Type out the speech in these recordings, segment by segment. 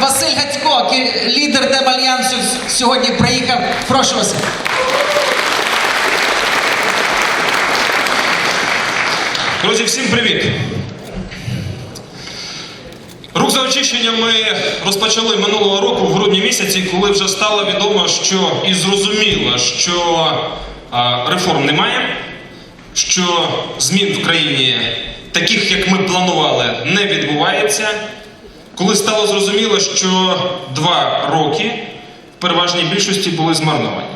Василь Гацько, лідер Демальянсу, сьогодні приїхав. Прошу Василь. Друзі, всім привіт! Рух за очищення ми розпочали минулого року в грудні місяці, коли вже стало відомо, що і зрозуміло, що реформ немає, що змін в країні, таких як ми планували, не відбувається. Коли стало зрозуміло, що два роки в переважній більшості були змарновані.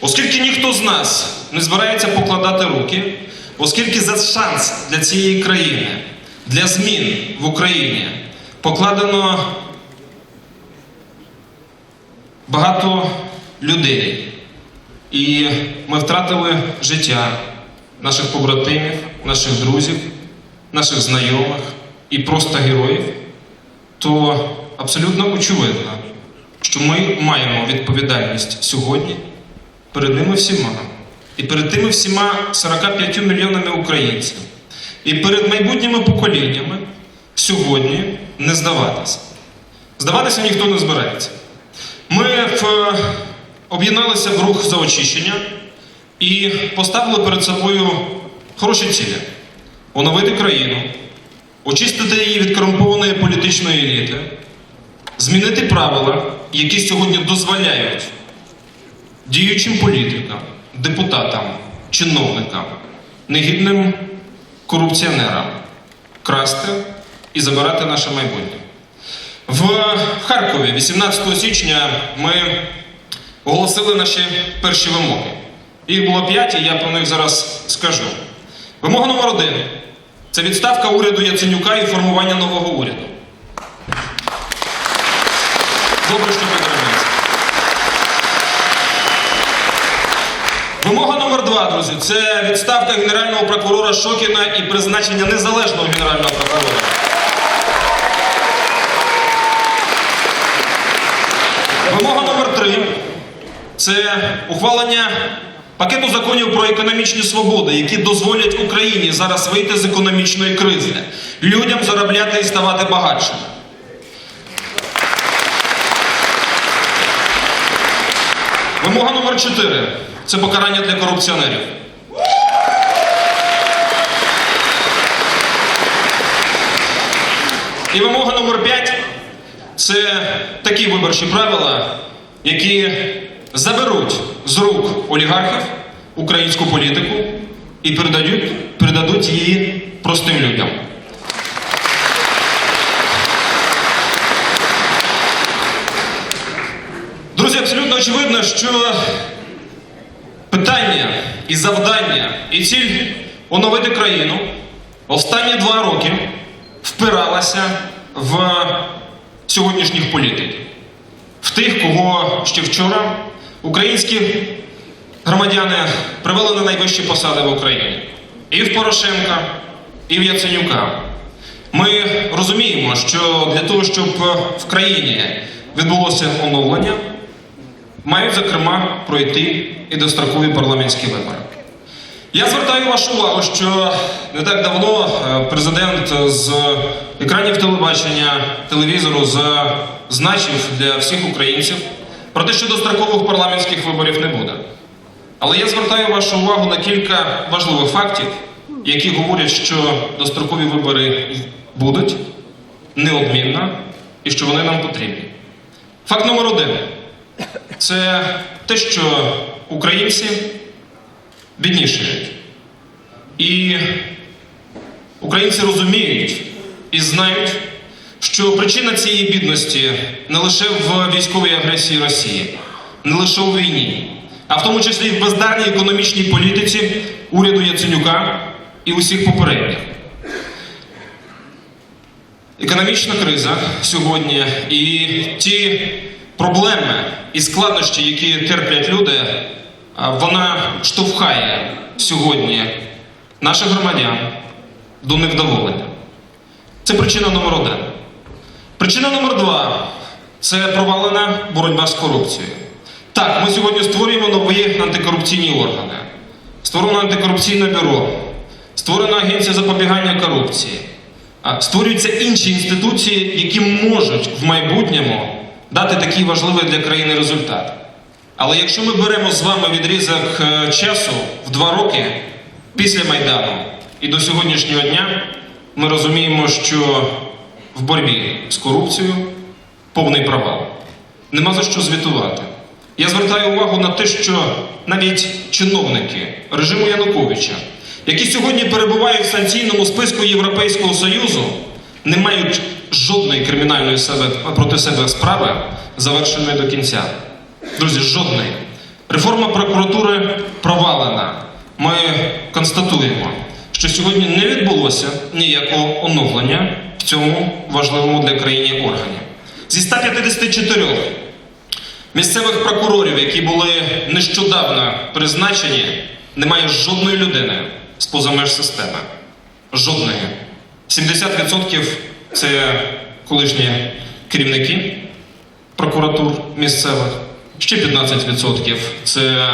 Оскільки ніхто з нас не збирається покладати руки, оскільки за шанс для цієї країни, для змін в Україні покладено багато людей, і ми втратили життя наших побратимів, наших друзів, наших знайомих і просто героїв, то абсолютно очевидно, що ми маємо відповідальність сьогодні перед ними всіма. І перед тими всіма 45 мільйонами українців. І перед майбутніми поколіннями сьогодні не здаватися. Здаватися ніхто не збирається. Ми в, об'єдналися в рух за очищення і поставили перед собою хороші цілі: оновити країну, очистити її від корумпованої політичної еліти, змінити правила, які сьогодні дозволяють діючим політикам, депутатам, чиновникам, негідним корупціонерам красти і забирати наше майбутнє. В Харкові 18 січня ми оголосили наші перші вимоги. Їх було п'ять, і я про них зараз скажу. Вимога номер один це відставка уряду Яценюка і формування нового уряду. Добре, що ви. Вимога номер два, друзі, це відставка генерального прокурора Шокіна і призначення незалежного генерального прокурора. Вимога номер три це ухвалення пакету законів про економічні свободи, які дозволять Україні зараз вийти з економічної кризи, людям заробляти і ставати багатшими. Вимога номер 4 це покарання для корупціонерів. І вимога номер 5 це такі виборчі правила, які заберуть з рук олігархів українську політику і передадуть, передадуть її простим людям. Друзі, абсолютно очевидно, що питання і завдання, і ціль оновити країну останні два роки впиралася в сьогоднішніх політиків, в тих, кого ще вчора українські громадяни привели на найвищі посади в Україні. І в Порошенка, і в Яценюка. Ми розуміємо, що для того, щоб в країні відбулося оновлення, мають, зокрема, пройти і дострокові парламентські вибори. Я звертаю вашу увагу, що не так давно е, президент з екранів телебачення, телевізору зазначив для всіх українців про те, що дострокових парламентських виборів не буде. Але я звертаю вашу увагу на кілька важливих фактів, які говорять, що дострокові вибори будуть неодмінно і що вони нам потрібні. Факт номер один це те, що українці біднішають. І українці розуміють і знають, що причина цієї бідності не лише в військовій агресії Росії, не лише у війні, а в тому числі і в бездарній економічній політиці уряду Яценюка і усіх попередніх. Економічна криза сьогодні і ті проблеми і складнощі, які терплять люди, вона штовхає сьогодні наших громадян до невдоволення. Це причина номер один. Причина номер два це провалена боротьба з корупцією. Так, ми сьогодні створюємо нові антикорупційні органи. Створено антикорупційне бюро, створена агенція запобігання корупції. створюються інші інституції, які можуть в майбутньому дати такий важливий для країни результат. Але якщо ми беремо з вами відрізок е, часу в два роки після Майдану і до сьогоднішнього дня, ми розуміємо, що в боротьбі з корупцією повний провал. Нема за що звітувати. Я звертаю увагу на те, що навіть чиновники режиму Януковича, які сьогодні перебувають в санкційному списку Європейського Союзу, не мають жодної кримінальної себе, проти себе справи, завершеної до кінця. Друзі, жодної. Реформа прокуратури провалена. Ми констатуємо, що сьогодні не відбулося ніякого оновлення цьому важливому для країни органі. Зі 154 місцевих прокурорів, які були нещодавно призначені, немає жодної людини з позамеж системи. Жодної. 70% це колишні керівники прокуратур місцевих, ще 15% це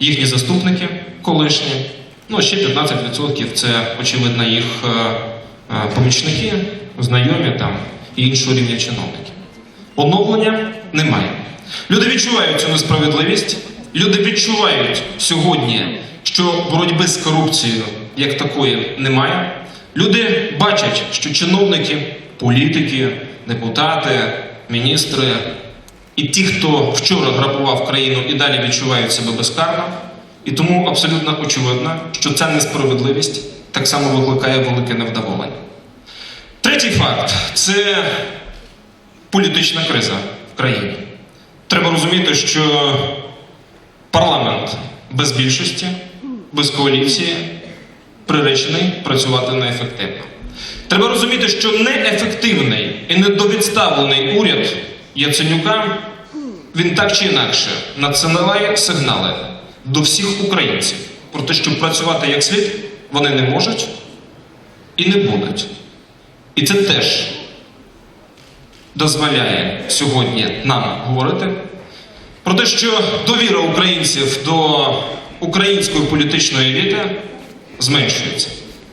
їхні заступники колишні, ну ще 15% це, очевидно, їх е, помічники, знайомі там і іншого рівня чиновники. Оновлення немає. Люди відчувають цю несправедливість, люди відчувають сьогодні, що боротьби з корупцією як такої немає. Люди бачать, що чиновники, політики, депутати, міністри і ті, хто вчора грабував країну і далі відчувають себе безкарно. І тому абсолютно очевидно, що ця несправедливість так само викликає велике невдоволення. Третій факт це політична криза в країні. Треба розуміти, що парламент без більшості, без коаліції приречений працювати неефективно. Треба розуміти, що неефективний і недовідставлений уряд Яценюка він так чи інакше надсилає сигнали до всіх українців про те, що працювати як слід вони не можуть і не будуть. І це теж дозволяє сьогодні нам говорити про те, що довіра українців до української політичної еліти зменшується.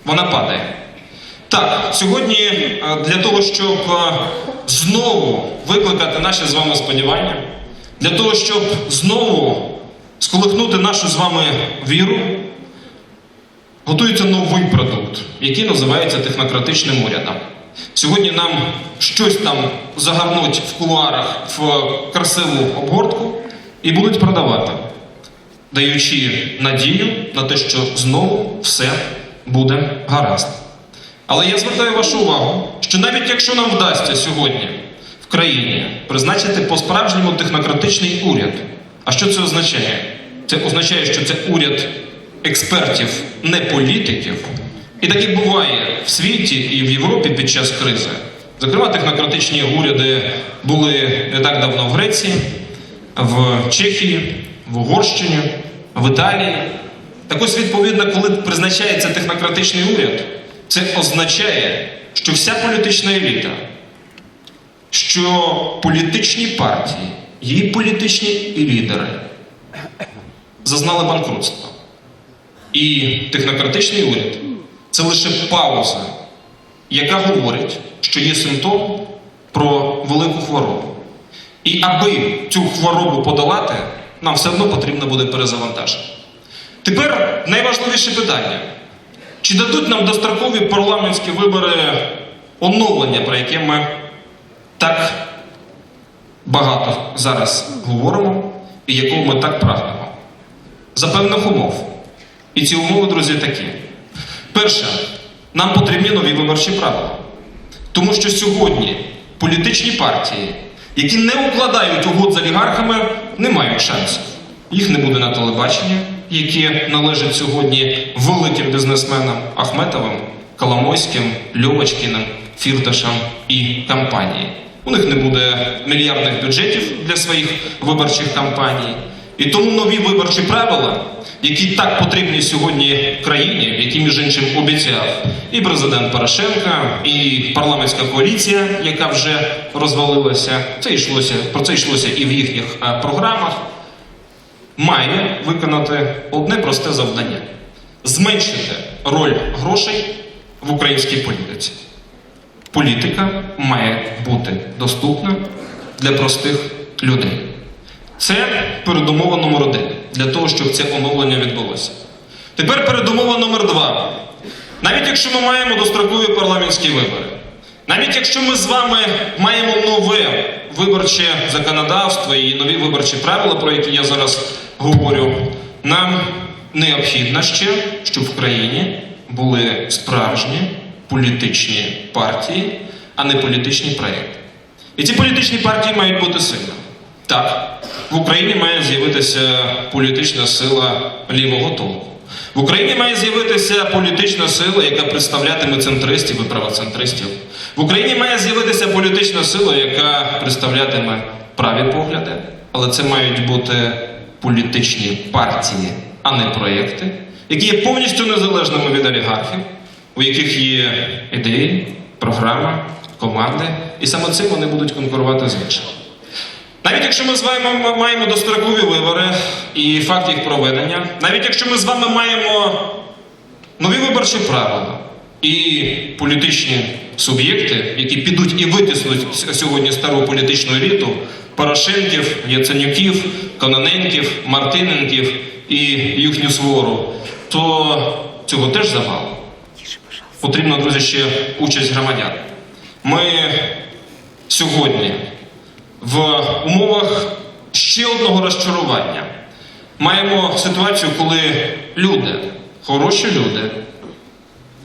Вона падає. Так, сьогодні е, для того, щоб е, знову викликати наші з вами сподівання, для того, щоб знову сколихнути нашу з вами віру, готується новий продукт, який називається технократичним урядом. Сьогодні нам щось там загарнуть в кулуарах в красиву обгортку і будуть продавати, даючи надію на те, що знову все буде гаразд. Але я звертаю вашу увагу, що навіть якщо нам вдасться сьогодні в країні призначити по-справжньому технократичний уряд, а що це означає? Це означає, що це уряд експертів, не політиків. І так і буває в світі і в Європі під час кризи. Зокрема, технократичні уряди були не так давно в Греції, в Чехії, в Угорщині, в Італії. Так ось, відповідно, коли призначається технократичний уряд, це означає, що вся політична еліта, що політичні партії, її політичні лідери зазнали банкрутства. І технократичний уряд це лише пауза, яка говорить, що є симптом про велику хворобу. І аби цю хворобу подолати, нам все одно потрібно буде перезавантаження. Тепер найважливіше питання: чи дадуть нам дострокові парламентські вибори оновлення, про яке ми так багато зараз говоримо і якого ми так прагнемо? За певних умов. І ці умови, друзі, такі. Перше, нам потрібні нові виборчі правила. Тому що сьогодні політичні партії, які не укладають угод з олігархами, не мають шансів. Їх не буде на телебаченні, які належать сьогодні великим бізнесменам Ахметовим, Коломойським, Льовочкіним, Фірташам і компанії. У них не буде мільярдних бюджетів для своїх виборчих кампаній. І тому нові виборчі правила, які так потрібні сьогодні країні, які між іншим обіцяв і президент Порошенка, і парламентська коаліція, яка вже розвалилася, це йшлося про це йшлося і в їхніх е, програмах, має виконати одне просте завдання: зменшити роль грошей в українській політиці. політика має бути доступна для простих людей. Це передумова номер один для того, щоб це оновлення відбулося. Тепер передумова номер два. Навіть якщо ми маємо дострокові парламентські вибори, навіть якщо ми з вами маємо нове виборче законодавство і нові виборчі правила, про які я зараз говорю, нам необхідно ще, щоб в країні були справжні політичні партії, а не політичні проєкти. І ці політичні партії мають бути сильними. Так, в Україні має з'явитися політична сила лівого толку. В Україні має з'явитися політична сила, яка представлятиме центристів і правоцентристів. В Україні має з'явитися політична сила, яка представлятиме праві погляди, але це мають бути політичні партії, а не проєкти, які є повністю незалежними від олігархів, у яких є ідеї, програма, команди, і саме цим вони будуть конкурувати з іншими. Навіть якщо ми з вами маємо дострокові вибори і факт їх проведення, навіть якщо ми з вами маємо нові виборчі правила і політичні суб'єкти, які підуть і витиснуть сьогодні стару політичну еліту Порошенків, Яценюків, Кононенків, Мартиненків і їхню свору, то цього теж замало. Потрібно, друзі, ще участь громадян. Ми сьогодні в умовах ще одного розчарування маємо ситуацію, коли люди, хороші люди,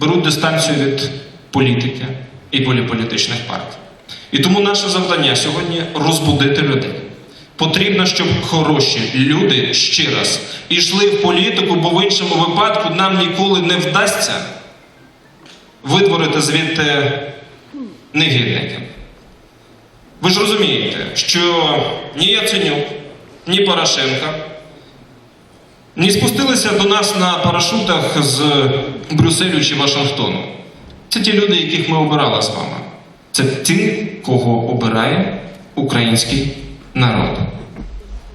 беруть дистанцію від політики і поліполітичних партій. І тому наше завдання сьогодні розбудити людей. Потрібно, щоб хороші люди ще раз йшли в політику, бо в іншому випадку нам ніколи не вдасться видворити звідти негідників. Ви ж розумієте, що ні Яценюк, ні Порошенка не спустилися до нас на парашутах з Брюсселю чи Вашингтону. Це ті люди, яких ми обирали з вами. Це ті, кого обирає український народ.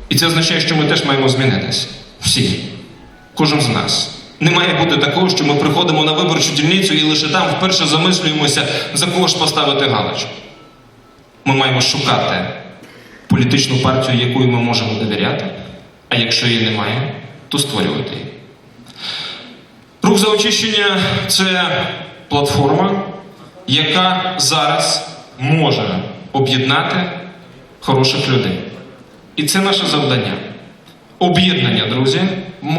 І це означає, що ми теж маємо змінитися. Всі. Кожен з нас. Не має бути такого, що ми приходимо на виборчу дільницю і лише там вперше замислюємося, за кого ж поставити галочку. Ми маємо шукати політичну партію, якою ми можемо довіряти, а якщо її немає, то створювати її. Рух за очищення це платформа, яка зараз може об'єднати хороших людей. І це наше завдання. Об'єднання, друзі,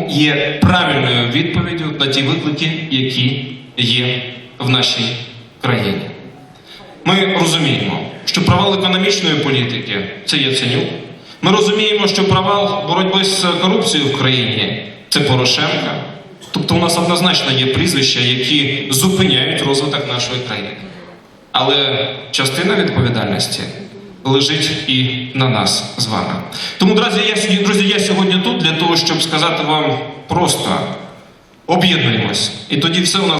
є правильною відповіддю на ті виклики, які є в нашій країні. Ми розуміємо, що провал економічної політики це Яценюк. Ми розуміємо, що провал боротьби з корупцією в країні це Порошенка. Тобто у нас однозначно є прізвища, які зупиняють розвиток нашої країни. Але частина відповідальності лежить і на нас з вами. Тому, друзі, я, друзі, я сьогодні тут для того, щоб сказати вам просто об'єднуємось. І тоді все у нас.